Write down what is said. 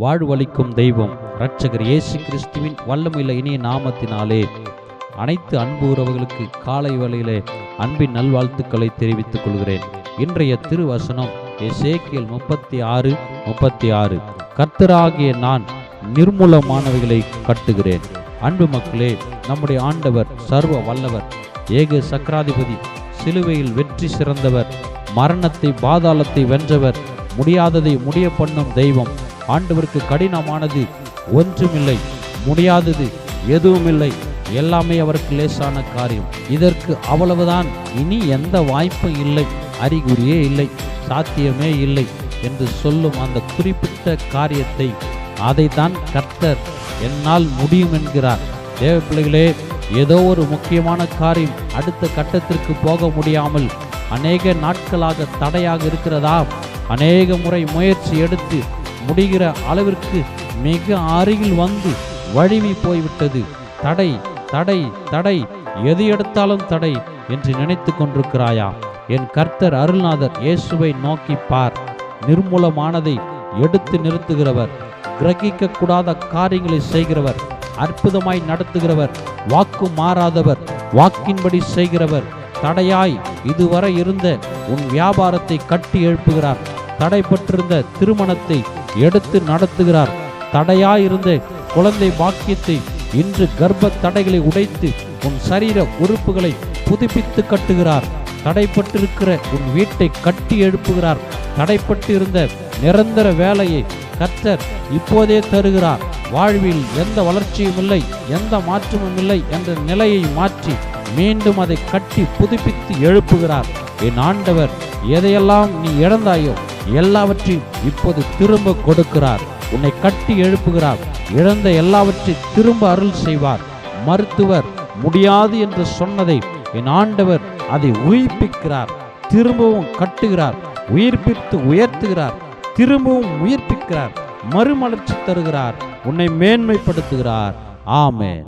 வாழ்வளிக்கும் தெய்வம் இரட்சகர் இயேசு கிறிஸ்துவின் வல்லமையுள்ள இனிய நாமத்தினாலே அனைத்து அன்பு உறவுகளுக்கு காலை வேளையிலே அன்பின் நல்வாழ்த்துக்களை தெரிவித்துக் கொள்கிறேன். இன்றைய திருவசனம் எசேக்கியல் முப்பத்தி ஆறு முப்பத்தி ஆறு. கர்த்தராகிய நான் நிர்மூலமானவைகளை கட்டுகிறேன். அன்பு மக்களே நம்முடைய ஆண்டவர் சர்வ வல்லவர் ஏக சக்கராதிபதி சிலுவையில் வெற்றி சிறந்தவர் மரணத்தை பாதாளத்தை வென்றவர் முடியாததை முடிய பண்ணும் தெய்வம் ஆண்டவருக்கு கடினமானது ஒன்றுமில்லை முடியாதது எதுவுமில்லை. எல்லாமே அவருக்கு லேசான காரியம். இதற்கு அவ்வளவுதான். இனி எந்த வாய்ப்பும் இல்லை அறிகுறியே இல்லை சாத்தியமே இல்லை என்று சொல்லும் அந்த குறிப்பிட்ட காரியத்தை அதைத்தான் கர்த்தர் என்னால் முடியும் என்கிறார். தேவ பிள்ளைகளே ஏதோ ஒரு முக்கியமான காரியம் அடுத்த கட்டத்திற்கு போக முடியாமல் அநேக நாட்களாக தடையாக இருக்கிறதா? அநேக முறை முயற்சி எடுத்து முடிகிற அளவிற்கு மிக அருகில் வந்து வழிவி போய்விட்டது. தடை தடை தடை எது எடுத்தாலும் தடை என்று நினைத்து கொண்டிருக்கிறாயா? என் கர்த்தர் அருள்நாதர் இயேசுவை நோக்கி பார். நிர்மூலமானதை எடுத்து நிறுத்துகிறவர். கிரகிக்க கூடாத காரியங்களை செய்கிறவர். அற்புதமாய் நடத்துகிறவர். வாக்கு மாறாதவர். வாக்கின்படி செய்கிறவர். தடையாய் இதுவரை இருந்த உன் வியாபாரத்தை கட்டி எழுப்புகிறார். தடைப்பட்டிருந்த திருமணத்தை எடுத்து நடத்துகிறார். தடையாயிருந்த குழந்தை பாக்கியத்தை இன்று கர்ப்ப தடைகளை உடைத்து உன் சரீர உறுப்புகளை புதுப்பித்து கட்டுகிறார். தடைப்பட்டிருக்கிற உன் வீட்டை கட்டி எழுப்புகிறார். தடைப்பட்டு இருந்த நிரந்தர வேலையை கர்த்தர் இப்போதே தருகிறார். வாழ்வில் எந்த வளர்ச்சியும் இல்லை எந்த மாற்றமும் இல்லை என்ற நிலையை மாற்றி மீண்டும் அதை கட்டி புதுப்பித்து எழுப்புகிறார். என் ஆண்டவர் எதையெல்லாம் நீ இழந்தாயோ எல்லாவற்றையும் இப்போது திரும்ப கொடுக்கிறார். உன்னை கட்டி எழுப்புகிறார். இழந்த எல்லாவற்றையும் திரும்ப அருள் செய்வார். மருத்துவர் முடியாது என்று சொன்னதை என் ஆண்டவர் அதை உயிர்ப்பிக்கிறார். திரும்பவும் கட்டுகிறார். உயிர்ப்பித்து உயர்த்துகிறார். திரும்பவும் உயிர்ப்பிக்கிறார். மறுமலர்ச்சி தருகிறார். உன்னை மேன்மைப்படுத்துகிறார். ஆமே